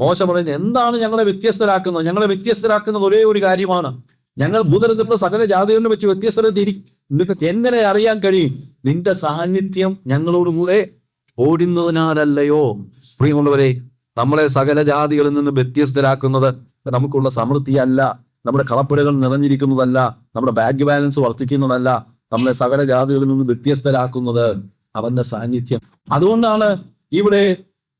മോശ പറയുന്നത് എന്താണ് ഞങ്ങളെ വ്യത്യസ്തരാക്കുന്നത്? ഞങ്ങളെ വ്യത്യസ്തരാക്കുന്നത് ഒരേ ഒരു കാര്യമാണ്. ഞങ്ങൾ ഭൂതലത്തിലുള്ള സകല ജാതികളിലും വെച്ച് വ്യത്യസ്തത എങ്ങനെ അറിയാൻ കഴിയും? നിന്റെ സാന്നിധ്യം ഞങ്ങളോട് കൂടെ ഓടുന്നതിനാലല്ലയോ? പ്രിയമുള്ളവരെ നമ്മളെ സകല ജാതികളിൽ നിന്ന് വ്യത്യസ്തരാക്കുന്നത് നമുക്കുള്ള സമൃദ്ധിയല്ല. നമ്മുടെ കളപ്പുരകൾ നിറഞ്ഞിരിക്കുന്നതല്ല. നമ്മുടെ ബാങ്ക് ബാലൻസ് വർദ്ധിക്കുന്നതല്ല. നമ്മളെ സകല ജാതികളിൽ നിന്ന് വ്യത്യസ്തരാക്കുന്നത് അവന്റെ സാന്നിധ്യം. അതുകൊണ്ടാണ് ഇവിടെ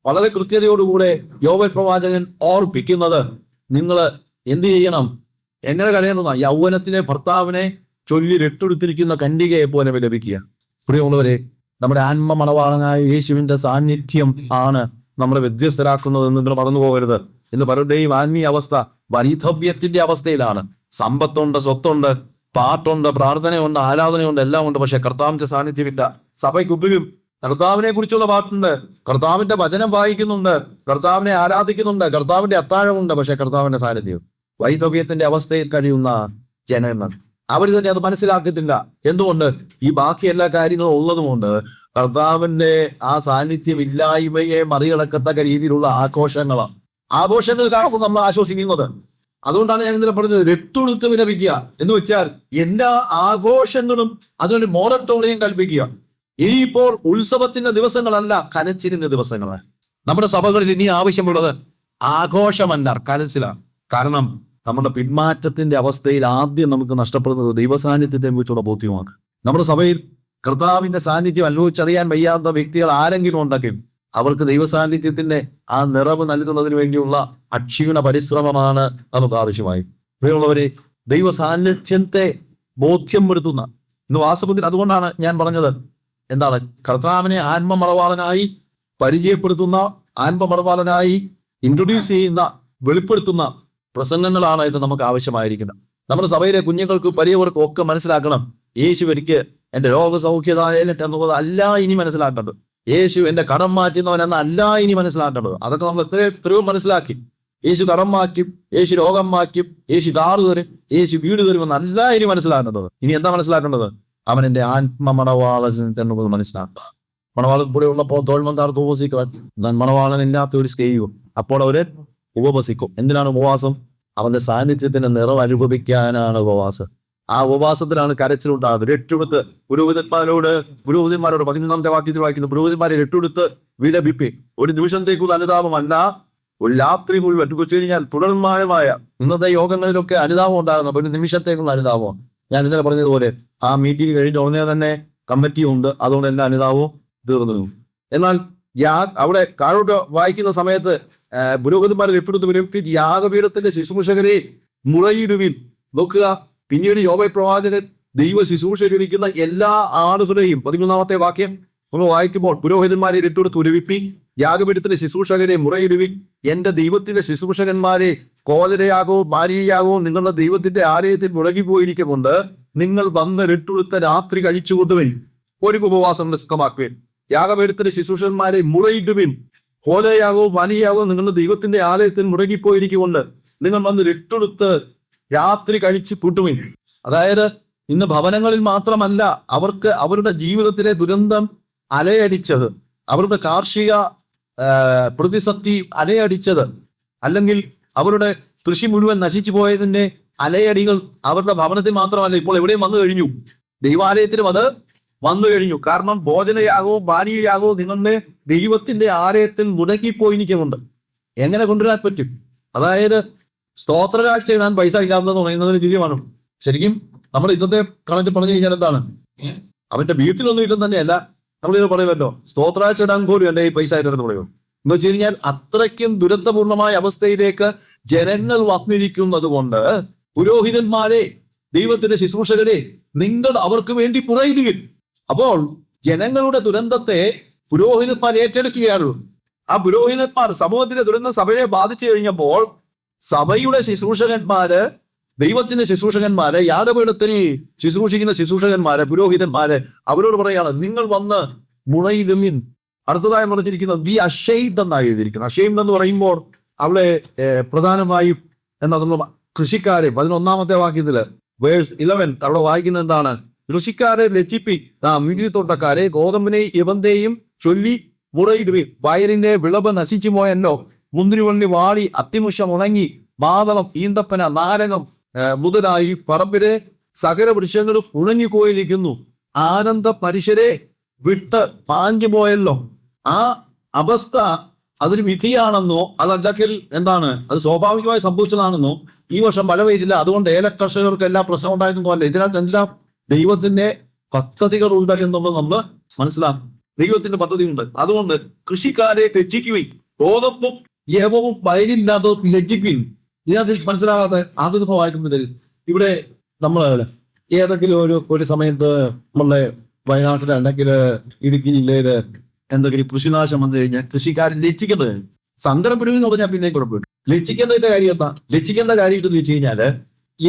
വളരെ കൃത്യതയോടുകൂടെ യോവൽ പ്രവാചകൻ ഓർപ്പിക്കുന്നത് നിങ്ങൾ എന്ത് ചെയ്യണം? എങ്ങനെ കരയണമെന്നാ യൗവനത്തിലെ ഭർത്താവിനെ ചൊല്ലി രട്ടെടുത്തിരിക്കുന്ന കന്യകയെ പോലെ ലഭിക്കുക. പ്രിയമുള്ളവരെ നമ്മുടെ ആത്മ മണവാളനായ യേശുവിന്റെ സാന്നിധ്യം ആണ് നമ്മളെ വ്യത്യസ്തരാക്കുന്നത് നിങ്ങൾ മറന്നു പോകരുത് ഇന്ന് പലരുടെയും ആത്മീയ അവസ്ഥ വൈധവ്യത്തിന്റെ അവസ്ഥയിലാണ്. സമ്പത്തുണ്ട് സ്വത്തുണ്ട് പാട്ടുണ്ട് പ്രാർത്ഥനയുണ്ട് ആരാധനയുണ്ട് എല്ലാം ഉണ്ട് പക്ഷെ കർത്താവിന്റെ സാന്നിധ്യമില്ല. സഭയ്ക്കുള്ളിലും കർത്താവിനെ കുറിച്ചുള്ള പാട്ടുണ്ട് കർത്താവിന്റെ വചനം വായിക്കുന്നുണ്ട്. കർത്താവിനെ ആരാധിക്കുന്നുണ്ട്. കർത്താവിന്റെ അത്താഴമുണ്ട്. പക്ഷെ കർത്താവിന്റെ സാന്നിധ്യം. വൈധവ്യത്തിന്റെ അവസ്ഥയിൽ കഴിയുന്ന ജനങ്ങൾ. അവർ തന്നെ അത് മനസ്സിലാക്കത്തില്ല. എന്തുകൊണ്ട്? ഈ ബാക്കി എല്ലാ കാര്യങ്ങളും ഉള്ളതുകൊണ്ട് കർത്താവിന്റെ ആ സാന്നിധ്യം ഇല്ലായ്മയെ മറികടക്കത്തക്ക രീതിയിലുള്ള ആഘോഷങ്ങളാണ്. ആഘോഷങ്ങൾ കാണുമ്പോൾ നമ്മൾ ആശ്വസിക്കുന്നത്. അതുകൊണ്ടാണ് ഞാൻ ഇന്നലെ പറഞ്ഞത് രട്ടുടുത്ത് വിലപിക്കുക. എന്ന് വെച്ചാൽ എല്ലാ ആഘോഷങ്ങളും അതിനൊരു മോറട്ടോറിയം കൽപ്പിക്കുക. ഇനിയിപ്പോൾ ഉത്സവത്തിന്റെ ദിവസങ്ങളല്ല കരച്ചിലിന്റെ ദിവസങ്ങളാണ് നമ്മുടെ സഭകളിൽ ഇനി ആവശ്യമുള്ളത് ആഘോഷമല്ല കരച്ചിലാണ്. കാരണം നമ്മുടെ പിന്മാറ്റത്തിന്റെ അവസ്ഥയിൽ ആദ്യം നമുക്ക് നഷ്ടപ്പെടുന്നത് ദൈവസാന്നിധ്യത്തെ കുറിച്ചുള്ള ബോധ്യമാണ്. നമ്മുടെ സഭയിൽ കർത്താവിന്റെ സാന്നിധ്യം അനുഭവിച്ചറിയാൻ വയ്യാത്ത വ്യക്തികൾ ആരെങ്കിലും ഉണ്ടെങ്കിൽ അവർക്ക് ദൈവസാന്നിധ്യത്തിന്റെ ആ നിറവ് നൽകുന്നതിന് വേണ്ടിയുള്ള അക്ഷീണ പരിശ്രമമാണ് നമുക്ക് ആവശ്യമായി. പ്രിയമുള്ളവരെ ദൈവസാന്നിധ്യത്തെ ബോധ്യം ബോധ്യപ്പെടുത്തുന്ന ഇന്ന് വാസ്തവത്തിൽ അതുകൊണ്ടാണ് ഞാൻ പറഞ്ഞത്. എന്താണ്? കർത്താവിനെ ആത്മമറവാളനായി പരിചയപ്പെടുത്തുന്ന ആത്മമറവാളനായി ഇൻട്രൊഡ്യൂസ് ചെയ്യുന്ന വെളിപ്പെടുത്തുന്ന പ്രസംഗങ്ങളാണ് ഇത് നമുക്ക് ആവശ്യമായിരിക്കുന്നത്. നമ്മുടെ സഭയിലെ കുഞ്ഞുങ്ങൾക്ക് വലിയവർക്കും ഒക്കെ മനസ്സിലാക്കണം യേശു എനിക്ക് എന്റെ രോഗസൗഖ്യതായാലും എന്നുള്ളത് അല്ല ഇനി മനസ്സിലാക്കേണ്ടത്. യേശു എന്റെ കടം മാറ്റുന്നവൻ എന്ന അല്ല ഇനി മനസ്സിലാക്കേണ്ടത്. അതൊക്കെ നമ്മൾ എത്ര എത്രയോ മനസ്സിലാക്കി. യേശു കടം മാറ്റും യേശു രോഗം മാറ്റും യേശു കാറ് തരും യേശു വീട് തരുമെന്നല്ല ഇനി മനസ്സിലാക്കേണ്ടത്. ഇനി എന്താ മനസ്സിലാക്കേണ്ടത്? അവൻ എന്റെ ആത്മമണവാളൻ എന്നുള്ളത് മനസ്സിലാക്കുക. മണവാളൻ കൂടെ ഉള്ളപ്പോൾ തോൽമന്താർക്ക് ഉപവസിക്കുവാൻ. മണവാളൻ ഒരു സ്കെയ്യും അപ്പോൾ അവർ ഉപവസിക്കും. എന്തിനാണ് ഉപവാസം? അവന്റെ സാന്നിധ്യത്തിന്റെ നിറവ് അനുഭവിക്കാനാണ് ഉപവാസം. ആ ഉപവാസത്തിലാണ് കരച്ചിലുണ്ടാകുന്നത്. രട്ടുടുത്ത് പുരോഹിതന്മാരോട് പുരോഹിതന്മാരോട് പതിനൊന്നാമത്തെ വാക്യത്തിൽ വായിക്കുന്നു. പുരോഹിതന്മാരെ രട്ടുടുത്ത് വിലപിപ്പി. ഒരു നിമിഷത്തേക്കുള്ള അനുതാപമല്ല ഒരു രാത്രി മുഴുവൻ വെച്ച് കഴിഞ്ഞാൽ തുടർമാനമായ ഇന്നത്തെ യോഗങ്ങളിലൊക്കെ അനുതാപം ഉണ്ടാകുന്നു ഒരു നിമിഷത്തേക്കുള്ള അനുതാപം ഞാൻ ഇന്നലെ പറഞ്ഞതുപോലെ ആ മീറ്റിംഗ് കഴിഞ്ഞ ഉടനെ തന്നെ കമ്മിറ്റി ഉണ്ട്. അതുകൊണ്ട് എല്ലാ അനുതാപവും തീർന്നു. എന്നാൽ യാ അവിടെ കാഴോട്ട് വായിക്കുന്ന സമയത്ത് പുരോഗതിമാരെ രപ്പെടുത്ത് വരും യാഗപീഠത്തിന്റെ ശുശ്രൂഷകരെ മുറയിടുവിൻ. നോക്കുക പിന്നീട് യോബ പ്രവാചകൻ ദൈവ ശുശ്രൂഷകരിക്കുന്ന എല്ലാ ആളുകളെയും പതിമൂന്നാമത്തെ വാക്യം നമ്മൾ വായിക്കുമ്പോൾ പുരോഹിതന്മാരെ രട്ടുകൊടുത്ത് ഉരുവിപ്പി യാഗപീഠത്തിന്റെ ശുശ്രൂഷകരെ മുറയിടുവിൻ. എന്റെ ദൈവത്തിന്റെ ശുശ്രൂഷകന്മാരെ കോലരയാകോ ഭാര്യയാകവും നിങ്ങളുടെ ദൈവത്തിന്റെ ആലയത്തിൽ മുടങ്ങിപ്പോയിരിക്കുകൊണ്ട് നിങ്ങൾ വന്ന് രട്ടുടുത്ത രാത്രി കഴിച്ചു കൊണ്ടുവരും. ഒരു ഉപവാസം നിസ്കമാക്കുവിൻ. യാഗപീഠത്തിന്റെ ശിശുഷന്മാരെ മുറയിടുവിൻ. ഹോലയാകോ വനിയാകോ നിങ്ങളുടെ ദൈവത്തിന്റെ ആലയത്തിൽ മുടങ്ങിപ്പോയിരിക്കുകൊണ്ട് നിങ്ങൾ വന്ന് രട്ടുടുത്ത് രാത്രി കഴിച്ച് കൂട്ടുവിൻ. അതായത് ഇന്ന് ഭവനങ്ങളിൽ മാത്രമല്ല അവർക്ക് അവരുടെ ജീവിതത്തിലെ ദുരന്തം അലയടിച്ചത്. അവരുടെ കാർഷിക പ്രതിസന്ധി അലയടിച്ചത്. അല്ലെങ്കിൽ അവരുടെ കൃഷി മുഴുവൻ നശിച്ചു പോയതിന്റെ അലയടികൾ അവരുടെ ഭവനത്തിൽ മാത്രമല്ല ഇപ്പോൾ എവിടെയും വന്നു കഴിഞ്ഞു. ദൈവാലയത്തിലും അത് വന്നു കഴിഞ്ഞു. കാരണം ഭോജനയാകവും പാനീയയാകവും നിങ്ങളുടെ ദൈവത്തിന്റെ ആലയത്തിൽ മുടങ്ങിപ്പോയിരിക്കുന്നുണ്ട് എങ്ങനെ കൊണ്ടുവരാൻ പറ്റും? അതായത് സ്തോത്ര കാഴ്ച ഇടാൻ പൈസ ഇല്ലാത്തതെന്ന് പറയുന്നതിന് തുല്യമാണ് ശരിക്കും നമ്മൾ ഇന്നത്തെ കണക്ക് പറഞ്ഞു കഴിഞ്ഞാൽ എന്താണ്? അവന്റെ വീട്ടിലൊന്നും ഇല്ലെന്ന് തന്നെയല്ല നമ്മളിത് പറയുമല്ലോ. സ്തോത്രാഴ്ച ഇടാൻ പോലും എന്റെ ഈ പൈസ ആയിട്ടെന്ന് പറയുമോ? എന്ന് വെച്ച് കഴിഞ്ഞാൽ അത്രയ്ക്കും ദുരന്തപൂർണമായ അവസ്ഥയിലേക്ക് ജനങ്ങൾ വന്നിരിക്കുന്നത് കൊണ്ട് പുരോഹിതന്മാരെ ദൈവത്തിന്റെ ശുശ്രൂഷകരെ നിങ്ങൾ അവർക്ക് വേണ്ടി പുറയിടുകയും അപ്പോൾ ജനങ്ങളുടെ ദുരന്തത്തെ പുരോഹിതന്മാർ ഏറ്റെടുക്കുകയാണ് ആ പുരോഹിതന്മാർ സമൂഹത്തിന്റെ ദുരന്ത സഭയെ ബാധിച്ചു കഴിഞ്ഞപ്പോൾ സഭയുടെ ശുശ്രൂഷകന്മാര് ദൈവത്തിന്റെ ശുശ്രൂഷകന്മാര് യാദപീഠത്തിൽ ശുശ്രൂഷിക്കുന്ന ശുശ്രൂഷകന്മാര് പുരോഹിതന്മാര് അവരോട് പറയാണ് നിങ്ങൾ വന്ന് മുളയിലുമിൻ അടുത്തതായി പറഞ്ഞിരിക്കുന്നത് വി അഷെയ്ദ് എന്നാണ് എഴുതിയിരിക്കുന്നത് അഷെയ്ദ് എന്ന് പറയുമ്പോൾ അവിടെ പ്രധാനമായും എന്താ നമ്മൾ കൃഷിക്കാരെ പതിനൊന്നാമത്തെ വാക്യത്തിൽ വേഴ്സ് ഇലവൻ അവിടെ വായിക്കുന്നത് എന്താണ്? കൃഷിക്കാരെ രചിപ്പി ആ മിഴിത്തോട്ടക്കാരെ ഗോതമ്പിനെ ഇവന്റെയും ചൊല്ലി മുറയിടുവി വയലിന്റെ വിളവ് നശിച്ചു പോയല്ലോ. മുന്തിരിവള്ളി വാളി അത്തിമുഷം ഉണങ്ങി. മാതളം ഈന്തപ്പന നാരകം മുതലായി പറമ്പിലെ സകല വൃക്ഷങ്ങളും ഉണങ്ങിപ്പോയിരിക്കുന്നു. ആനന്ദ പരിശരെ വിട്ട് പാഞ്ഞു പോയല്ലോ ആ അവസ്ഥ അതൊരു വിധിയാണെന്നോ അതല്ലെങ്കിൽ എന്താണ്? അത് സ്വാഭാവികമായി സംഭവിച്ചതാണെന്നോ ഈ വർഷം മഴ പെയ്തില്ല. അതുകൊണ്ട് ഏല കർഷകർക്ക് എല്ലാ പ്രശ്നം ഉണ്ടായിരുന്നു അല്ല ഇതിനകത്തെല്ലാം ദൈവത്തിന്റെ പദ്ധതികൾ ഉണ്ട് എന്നുള്ളത് നമ്മൾ മനസ്സിലാക്കും ദൈവത്തിന്റെ പദ്ധതി ഉണ്ട്. അതുകൊണ്ട് കൃഷിക്കാരെ ലജ്ജിക്കുവിൻ ഗോതമ്പും യവവും വയലില്ലാതെ ലജ്ജിക്കുകയും ഇതിനകത്ത് മനസ്സിലാകാതെ വായിക്കുമ്പോൾ ഇവിടെ നമ്മൾ ഏതെങ്കിലും ഒരു ഒരു സമയത്ത് നമ്മളെ വയനാട്ടിൽ അല്ലെങ്കിൽ ഇടുക്കി ജില്ലയിൽ എന്തെങ്കിലും കൃഷിനാശം വന്നു കഴിഞ്ഞാൽ കൃഷിക്കാരൻ ലജ്ജിക്കേണ്ടത് സങ്കടപ്പെടുമെന്ന് പറഞ്ഞാൽ പിന്നെ കുഴപ്പമില്ല. ലജ്ജിക്കേണ്ടതിന്റെ കാര്യം എന്താ? ലജ്ജിക്കേണ്ട കാര്യം എന്ന് വെച്ച് കഴിഞ്ഞാൽ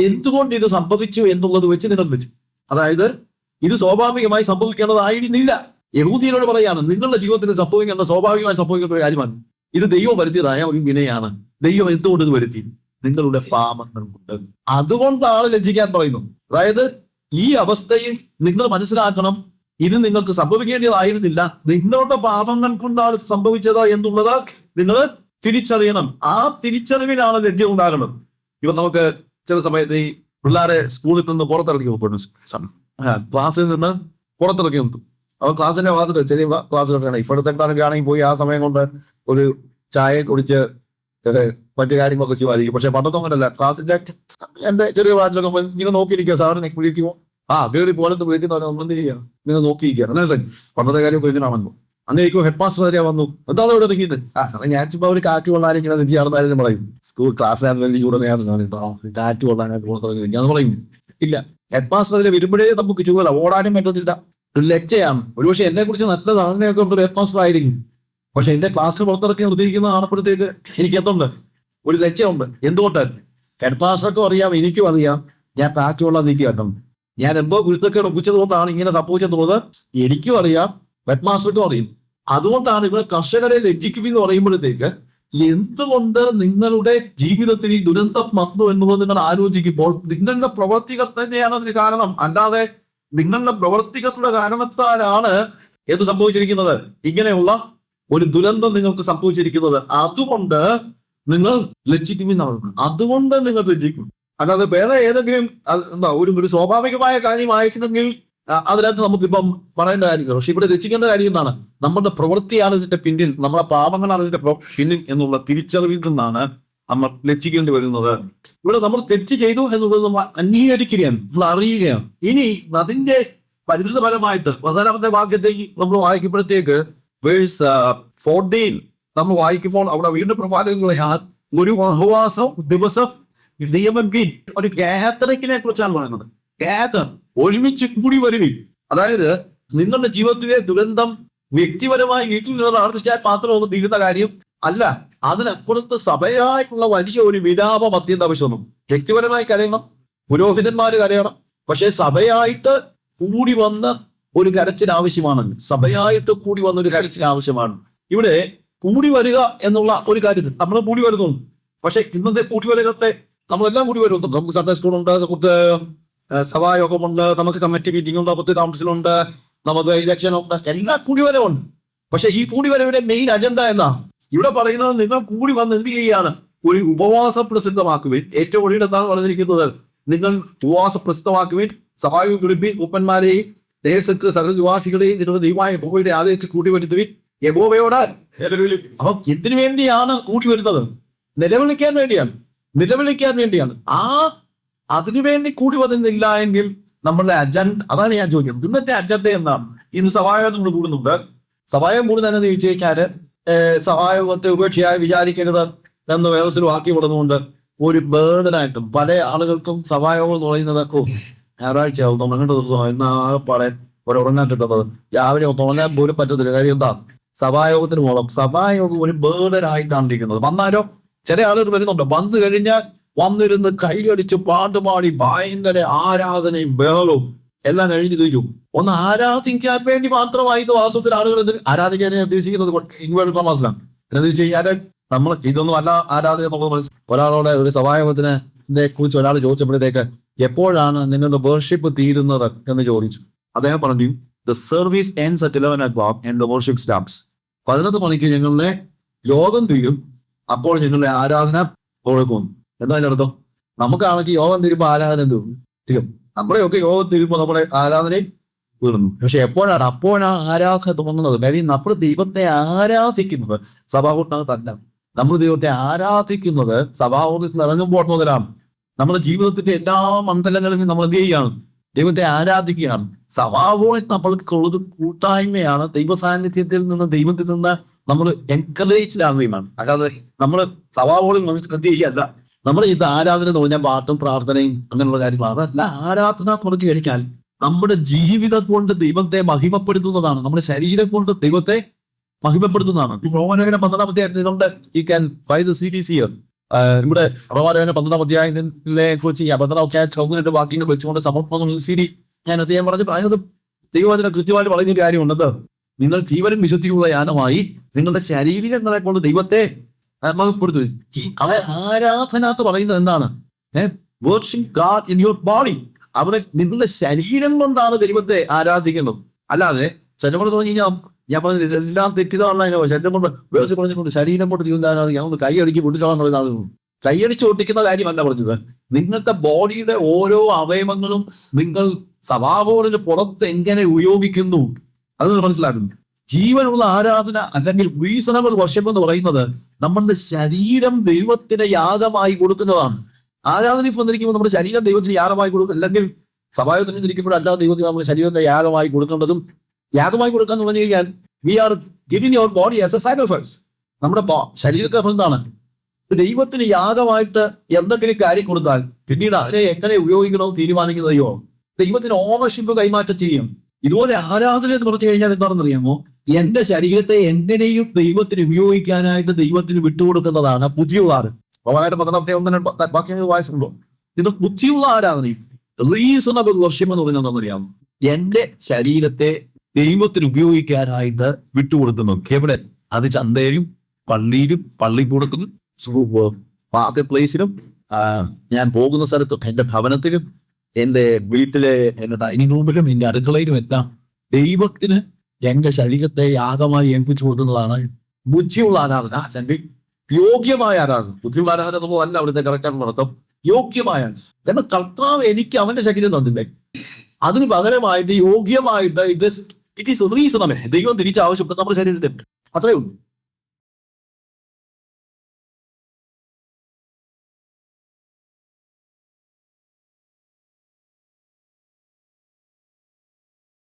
എന്തുകൊണ്ട് ഇത് സംഭവിച്ചു എന്നുള്ളത് വെച്ച് നിങ്ങൾ വെച്ചു അതായത് ഇത് സ്വാഭാവികമായി സംഭവിക്കേണ്ടതായിരുന്നില്ല. യഹൂദിയനോട് പറയാണ് നിങ്ങളുടെ ജീവിതത്തിന് സംഭവിക്കേണ്ട സ്വാഭാവികമായി സംഭവിക്കേണ്ട ഒരു കാര്യമാണ്. ഇത് ദൈവം വരുത്തിയതായ ഒരു വിനയാണ് ദൈവം എന്തുകൊണ്ട് ഇത് വരുത്തി? നിങ്ങളുടെ പാപങ്ങൾ കൊണ്ട്. അതുകൊണ്ടാണ് ലജ്ജിക്കാൻ പറയുന്നത്. അതായത് ഈ അവസ്ഥയിൽ നിങ്ങൾ മനസ്സിലാക്കണം ഇത് നിങ്ങൾക്ക് സംഭവിക്കേണ്ടതായിരുന്നില്ല. നിങ്ങളുടെ പാപങ്ങൾ കൊണ്ടാണ് സംഭവിച്ചത് എന്നുള്ളത് നിങ്ങൾ തിരിച്ചറിയണം. ആ തിരിച്ചറിവിലാണ് ലജ്ജ ഉണ്ടാകുന്നത് ഇപ്പൊ നമുക്ക് ചില സമയത്ത് ഈ പിള്ളേരെ സ്കൂളിൽ നിന്ന് പുറത്തിറക്കി നോക്കുന്നു ക്ലാസ്സിൽ നിന്ന് പുറത്തിറക്കി നിർത്തും അവൻ ക്ലാസ്സിന്റെ ഭാഗത്ത് ചെറിയ ക്ലാസ് കിട്ടണം ഇപ്പോഴത്തെ കാലൊക്കെയാണെങ്കിൽ പോയി ആ സമയം കൊണ്ട് ഒരു ചായ കുടിച്ച് മറ്റു കാര്യങ്ങളൊക്കെ ചെയ്യുമായിരിക്കും. പക്ഷെ പണ്ടത്തെ അങ്ങനല്ല. ക്ലാസ്സിന്റെ എന്റെ ചെറിയ ക്ലാസ്സിലൊക്കെ ഇങ്ങനെ നോക്കിയിരിക്കുക. സാറിനെ വിളിക്കുമോ ആ കയറി പോലത്തെ വിളിക്കുന്നവരെ ഒന്നിരിക്കുക ഇങ്ങനെ നോക്കിയിരിക്കുക അങ്ങനെ പണ്ടത്തെ കാര്യം ഇങ്ങനെയാണെന്നോ അങ്ങനെ ഇരിക്കും ഹെഡ് മാസ്റ്റർ വരെയാ വന്നു. എന്താണ് ഇവിടെ നിൽക്കുന്നത്? ആ സാറേ ഞാൻ ചുമ്മാ ഒരു കാറ്റ് കൊള്ളാൻ ഇങ്ങനെ ആണെന്നാലും പറയും. സ്കൂൾ ക്ലാസ്സിലായിരുന്നു വലിയ കൂടെ കാറ്റ് കൊള്ളാനായിട്ട് പുറത്തിറങ്ങി ഞാൻ പറയും. ഇല്ല. ഹെഡ് മാസ്റ്റർ അതിൽ വരുമ്പോഴേ നമുക്ക് ചുമല ഓടാനും പറ്റത്തില്ല. ഒരു ലജ്ജയാണ്. ഒരുപക്ഷെ എന്നെ കുറിച്ച് നല്ല ധാരണയൊക്കെ ഒരു ഹെഡ് മാസ്റ്റർ ആയിരിക്കും. പക്ഷെ എന്റെ ക്ലാസ്സിൽ പുറത്തിറക്കി നിർത്തിയിരിക്കുന്ന ആണപ്പോഴത്തേക്ക് എനിക്ക് എന്തുണ്ട്? ഒരു ലക്ഷ്യമുണ്ട് എന്തുകൊണ്ട്? ഹെഡ് മാസ്റ്റർക്കും അറിയാം എനിക്കും അറിയാം. ഞാൻ കാറ്റുള്ള നീക്കി വെക്കണം ഞാൻ എന്തോ കുരുത്തക്കേട് ഒപ്പിച്ചത് കൊണ്ടാണ് ഇങ്ങനെ സംഭവിച്ചെന്നുള്ളത് എനിക്കും അറിയാം. വെറ്റ് മാസ്റ്റർക്കും അറിയും. അതുകൊണ്ടാണ് ഇവിടെ കർഷകരെ ലജ്ജിക്കും എന്ന് പറയുമ്പോഴത്തേക്ക് എന്തുകൊണ്ട് നിങ്ങളുടെ ജീവിതത്തിൽ ഈ ദുരന്തം വന്നു എന്നുള്ളത് നിങ്ങൾ ആലോചിക്കുമ്പോൾ നിങ്ങളുടെ പ്രവർത്തികൾ തന്നെയാണ് അതിന് കാരണം. അല്ലാതെ നിങ്ങളുടെ പ്രവർത്തികളുടെ കാരണത്താലാണ് എന്ത് സംഭവിച്ചിരിക്കുന്നത്? ഇങ്ങനെയുള്ള ഒരു ദുരന്തം നിങ്ങൾക്ക് സംഭവിച്ചിരിക്കുന്നത്. അതുകൊണ്ട് നിങ്ങൾ ലജ്ജിക്കുമെന്നാണ്. അതുകൊണ്ട് നിങ്ങൾ ലജ്ജിക്കും. അല്ലാതെ വേറെ ഏതെങ്കിലും എന്താ ഒരു ഒരു സ്വാഭാവികമായ കാര്യം വായിക്കുന്നെങ്കിൽ അതിനകത്ത് നമുക്കിപ്പം പറയേണ്ട കാര്യമില്ല. പക്ഷെ ഇവിടെ രചിക്കേണ്ട കാര്യം എന്താണ്? നമ്മുടെ പ്രവൃത്തിയാണ് ഇതിന്റെ പിന്നിൽ നമ്മുടെ പാപങ്ങളാണ് ഇതിന്റെ പിന്നിൽ എന്നുള്ള തിരിച്ചറിവിൽ നിന്നാണ് നമ്മൾ ലക്ഷിക്കേണ്ടി വരുന്നത്. ഇവിടെ നമ്മൾ തെറ്റ് ചെയ്തു എന്നുള്ളത് നമ്മൾ അംഗീകരിക്കുകയാണ് നമ്മൾ അറിയുകയാണ്. ഇനി അതിന്റെ പരിമിതഫലമായിട്ട് ഫലമായിട്ട് പതിനാറാമത്തെ വാക്യത്തിൽ നമ്മൾ വായിക്കുമ്പോഴത്തേക്ക് വേഴ്സ് ഫോർട്ടീൻ നമ്മൾ വായിക്കുമ്പോൾ അവിടെ വീണ്ടും പ്രഭാതങ്ങളെയാണ് ഒരു ഉപവാസം ദിവസം നിയമം ഒരു ഗാത്രക്കിനെ കുറിച്ചാണ് പറയുന്നത്. ഗാതർ ഒരുമിച്ച് കൂടി വരുവിൻ അതായത് നിങ്ങളുടെ ജീവിതത്തിലെ ദുരന്തം വ്യക്തിപരമായി വീട്ടിൽ നിന്ന് പ്രാർത്ഥിച്ചാൽ മാത്രം ഒന്ന് തീരുന്ന കാര്യം അല്ല. അതിനപ്പുറത്ത് സഭയായിട്ടുള്ള വലിയ ഒരു വിലാപം അത്യന്ത ആവശ്യമാണ്. വ്യക്തിപരമായി കരയണം പുരോഹിതന്മാർ കരയണം പക്ഷെ സഭയായിട്ട് കൂടി വന്ന് ഒരു കരച്ചിൽ ആവശ്യമാണ്. സഭയായിട്ട് കൂടി വന്ന ഒരു കരച്ചിൽ ആവശ്യമാണ്. ഇവിടെ കൂടി വരിക എന്നുള്ള ഒരു കാര്യത്തിൽ നമ്മൾ കൂടി വരുന്നുണ്ട് പക്ഷെ ഇന്നത്തെ കൂടി വരകത്തെ നമ്മളെല്ലാം കൂടി വരും നമുക്ക് സൺഡേ സ്കൂളുണ്ട് സഭായോഗമുണ്ട് നമുക്ക് കമ്മിറ്റി മീറ്റിംഗ് ഉണ്ട് പത്ത് കൗൺസിലുണ്ട് നമുക്ക് ഇലക്ഷൻ ഉണ്ട് എല്ലാ കൂടി വരവുണ്ട് പക്ഷെ ഈ കൂടി വരവിന്റെ മെയിൻ അജണ്ട എന്നാ? ഇവിടെ പറയുന്നത് നിങ്ങൾ കൂടി വന്ന് എന്ത് ചെയ്യുകയാണ്? ഒരു ഉപവാസ പ്രസിദ്ധമാക്കുവിൻ. ഏറ്റവും ഒടുവിൽ എന്താണ് പറഞ്ഞിരിക്കുന്നത്? നിങ്ങൾ ഉപവാസ പ്രസിദ്ധമാക്കുവിൻ. സഹായം കുടുംബി ഉപ്പന്മാരെയും ദേശത്ത് സകല നിവാസികളെയും നിങ്ങളുടെ ദൈവമായ ഗോവയുടെ ആലയത്തിൽ കൂട്ടി വരുത്തുവിൻ. യഹോവയോട് അപ്പം എന്തിനു വേണ്ടിയാണ് കൂട്ടി വരുന്നത്? നിലവിളിക്കാൻ വേണ്ടിയാണ്. നിലവിളിക്കാൻ വേണ്ടിയാണ്. ആ അതിനുവേണ്ടി കൂടി വരുന്നില്ല എങ്കിൽ നമ്മളുടെ അജണ്ട അതാണ് ഞാൻ ചോദിക്കുന്നത് ഇന്നത്തെ അജണ്ട എന്നാണ് ഇന്ന് സഹായം നമ്മൾ കൂടുന്നുണ്ട് സഹായം കൂടുന്നതെന്ന് ചോദിച്ചു കഴിഞ്ഞാൽ സഹായത്തെ ഉപേക്ഷയായി വിചാരിക്കരുത് എന്ന് വേദത്തിൽ വാക്കി കൊടുന്നുകൊണ്ട് ഒരു ബേർഡനായിട്ടും പല ആളുകൾക്കും സഹായം എന്ന് പറയുന്നതൊക്കെ ഞായറാഴ്ച ആവും തുടങ്ങേണ്ട ദിവസം എന്നാ പാടെ ഒരു ഉറങ്ങാൻ കിട്ടുന്നത് രാവിലെ തുടങ്ങാൻ പോലും പറ്റത്തില്ല. കാര്യം എന്താ? സഭായോഗത്തിന് പോകണം സഭായോഗം ഒരു ബേർഡനായിട്ടാണ് ഇരിക്കുന്നത്. വന്നാലോ? ചില ആളുകൾ വരുന്നുണ്ട്. വന്നു കഴിഞ്ഞാൽ വന്നിരുന്ന് കൈയടിച്ച് പാട്ടുപാടി ഭയങ്കര ആരാധനയും ബഹളവും എല്ലാം കഴിഞ്ഞ് തിരിച്ചു ഒന്ന് ആരാധിക്കാൻ വേണ്ടി മാത്രമായി വാസ്തവത്തിൽ ആളുകൾ ആരാധിക്കാൻ ഉദ്ദേശിക്കുന്നത് ഇങ്ങോട്ട് മനസ്സിലാണ് എന്ന് വെച്ച് നമ്മൾ ഇതൊന്നും അല്ല ആരാധന ഒരാളോട് ഒരു സഭായോഗത്തിനെ കുറിച്ച് ഒരാൾ ചോദിച്ചപ്പോഴത്തേക്ക് എപ്പോഴാണ് നിങ്ങളുടെ വേർഷിപ്പ് തീരുന്നത് എന്ന് ചോദിച്ചു. അദ്ദേഹം പറഞ്ഞു the service ends at eleven at Bab and the worship stops പതിനൊന്ന് മണിക്ക് ഞങ്ങളുടെ യോഗം തീരും. അപ്പോൾ നിങ്ങളുടെ ആരാധന കൊടുക്കും എന്താ അതിന്റെ അർത്ഥം? നമുക്കാണെങ്കിൽ യോഗം തീരുമ്പോൾ ആരാധന എന്ത് തീരും. നമ്മുടെയൊക്കെ യോഗം തീരുമ്പോൾ നമ്മുടെ ആരാധനയും വീഴുന്നു പക്ഷെ എപ്പോഴാണ്? അപ്പോഴാണ് ആരാധന തോന്നുന്നത്. കാര്യം നമ്മൾ ദൈവത്തെ ആരാധിക്കുന്നത് സഭാകൂട്ടിനകത്തല്ല നമ്മൾ ദൈവത്തെ ആരാധിക്കുന്നത് സഭാകൂട്ടത്തിൽ ഇറങ്ങുമ്പോൾ മുതലാണ്. നമ്മുടെ ജീവിതത്തിന്റെ എല്ലാ മണ്ഡലങ്ങളിലും നമ്മൾ എന്ത് ചെയ്യുകയാണ്? ദൈവത്തെ ആരാധിക്കുകയാണ്. സഭാവോളം നമ്മൾക്കുള്ളത് കൂട്ടായ്മയാണ്. ദൈവ സാന്നിധ്യത്തിൽ നിന്ന് ദൈവത്തിൽ നിന്ന് നമ്മൾ എൻകറേജ്ഡ് ആവുകയുമാണ് അല്ലാതെ നമ്മൾ സഭാബോളിൽ വന്നിട്ട് ശ്രദ്ധിക്കുകയല്ല നമ്മൾ ഇത് ആരാധന എന്ന് പറഞ്ഞാൽ പാട്ടും പ്രാർത്ഥനയും അങ്ങനെയുള്ള കാര്യങ്ങളാണ് അതല്ല ആരാധന കുറച്ച് കഴിക്കാൻ നമ്മുടെ ജീവിതം കൊണ്ട് ദൈവത്തെ മഹിമപ്പെടുത്തുന്നതാണ്. നമ്മുടെ ശരീരം കൊണ്ട് ദൈവത്തെ മഹിമപ്പെടുത്തുന്നതാണ്. റോമനയുടെ പന്ത്രണ്ടാം അധ്യായത്തിൽ നമ്മുടെ ഈ can by the C D C ഇവിടെ റോമാനോയുടെ പന്ത്രണ്ടാം അധ്യായത്തിലെ കുറിച്ച് പന്ത്രണ്ടാം അധ്യായം ഒന്ന് രണ്ട് വാക്യങ്ങൾ വെച്ചുകൊണ്ട് സമർപ്പണം സി ഡി ഞാൻ അദ്ദേഹം പറഞ്ഞു. അതിനകത്ത് ദൈവവചന കൃത്യമായിട്ട് പറയുന്ന ഒരു കാര്യമുള്ളത് നിങ്ങൾ ജീവനും വിശുദ്ധിയുള്ള യാനമായി നിങ്ങളുടെ ശരീരങ്ങളെ കൊണ്ട് ദൈവത്തെ മഹപ്പെടുത്തു അവ ആരാധന എന്ന് പറയുന്നത് എന്താണ്? Worshipping God in your body അവിടെ നിങ്ങളുടെ ശരീരം കൊണ്ടാണ് ദൈവത്തെ ആരാധിക്കുന്നത് അല്ലാതെ ശരീരം കൊണ്ട് തോന്നി കഴിഞ്ഞാൽ ഞാൻ പറഞ്ഞത് ഇതെല്ലാം തെറ്റിദ്ധാരണ ശരീരം കൊണ്ട് വ്യവസായം പറഞ്ഞുകൊണ്ട് ശരീരം കൊണ്ട് ദൈവം ആരാധിക്കുക ഞങ്ങൾ കൈയടിക്ക് പൊട്ടിച്ചോളാൻ പറയുന്നത് കൈയടിച്ച് ഒട്ടിക്കുന്ന കാര്യമല്ല പറഞ്ഞത്. നിങ്ങളുടെ ബോഡിയുടെ ഓരോ അവയവങ്ങളും നിങ്ങൾ സഭാബോർഡിന് പുറത്ത് എങ്ങനെ ഉപയോഗിക്കുന്നു? അത് മനസ്സിലാക്കുന്നു ജീവനുള്ള ആരാധന അല്ലെങ്കിൽ റീസണബിൾ വർഷം എന്ന് പറയുന്നത് നമ്മുടെ ശരീരം ദൈവത്തിന് യാഗമായി കൊടുക്കുന്നതാണ്. ആരാധന വന്നിരിക്കുമ്പോൾ നമ്മുടെ ശരീരം ദൈവത്തിന് യാഗമായി കൊടുക്കും. അല്ലെങ്കിൽ സഭായത്തിന് ഇരിക്കുമ്പോൾ അല്ലാതെ ദൈവത്തിന് നമ്മുടെ ശരീരത്തെ യാഗമായി കൊടുക്കേണ്ടതും യാഗമായി കൊടുക്കാൻ തുടങ്ങി കഴിഞ്ഞാൽ we are giving your body as a sacrifice നമ്മുടെ ശരീരത്തെ എന്താണ്? ദൈവത്തിന് യാഗമായിട്ട് എന്തെങ്കിലും കാര്യം കൊടുത്താൽ പിന്നീട് അതിനെ എങ്ങനെ ഉപയോഗിക്കണമെന്ന് തീരുമാനിക്കുന്നതയോ ദൈവത്തിന് ഓണർഷിപ്പ് കൈമാറ്റം ചെയ്യും. ഇതുപോലെ ആരാധന എന്ന് പറഞ്ഞു കഴിഞ്ഞാൽ എന്താണെന്ന് അറിയാമോ എന്റെ ശരീരത്തെ എങ്ങനെയും ദൈവത്തിന് ഉപയോഗിക്കാനായിട്ട് ദൈവത്തിന് വിട്ടുകൊടുക്കുന്നതാണ് ആര് ഭഗവാനായിട്ട് പതിനത്തെ ഒന്നിനെ ബാക്കി വായിച്ചിട്ടുണ്ടോ? ഇത് ബുദ്ധിയുള്ള ആരാധനയും റീസണബിൾ വർഷം എന്ന് പറഞ്ഞാൽ എന്താണെന്നറിയാമോ? എന്റെ ശരീരത്തെ ദൈവത്തിന് ഉപയോഗിക്കാനായിട്ട് വിട്ടുകൊടുക്കുന്നു. എവിടെ അത് ചന്തയിലും പള്ളിയിലും പള്ളിക്കൂടത്തിലും മാർക്കറ്റ് പ്ലേസിലും ഞാൻ പോകുന്ന സ്ഥലത്തും എന്റെ ഭവനത്തിലും എന്റെ വീട്ടിലെ എന്റെ ഡൈനിങ് റൂമിലും എന്റെ അടുക്കളയിലും എല്ലാം ദൈവത്തിന് എന്റെ ശരീരത്തെ യാഗമായി ഏൽപ്പിച്ചു കൊടുക്കുന്നതാണ് ബുദ്ധിയുള്ള ആരാധന. അല്ലെങ്കിൽ യോഗ്യമായ ആരാധന. ബുദ്ധിയുള്ള ആരാധന പോലല്ല അവിടുത്തെ കറക്റ്റാണ് അർത്ഥം. യോഗ്യമായ കാരണം കർത്താവ് എനിക്ക് അവന്റെ ശരീരം തന്നില്ലേ? അതിന് പകരമായിട്ട് യോഗ്യമായിട്ട് ഇത് ഇറ്റ് ഈസ് റീസണമേ ദൈവം തിരിച്ചാവശ്യപ്പെട്ട് നമ്മുടെ ശരീരത്തിൽ അത്രേ ഉള്ളൂ.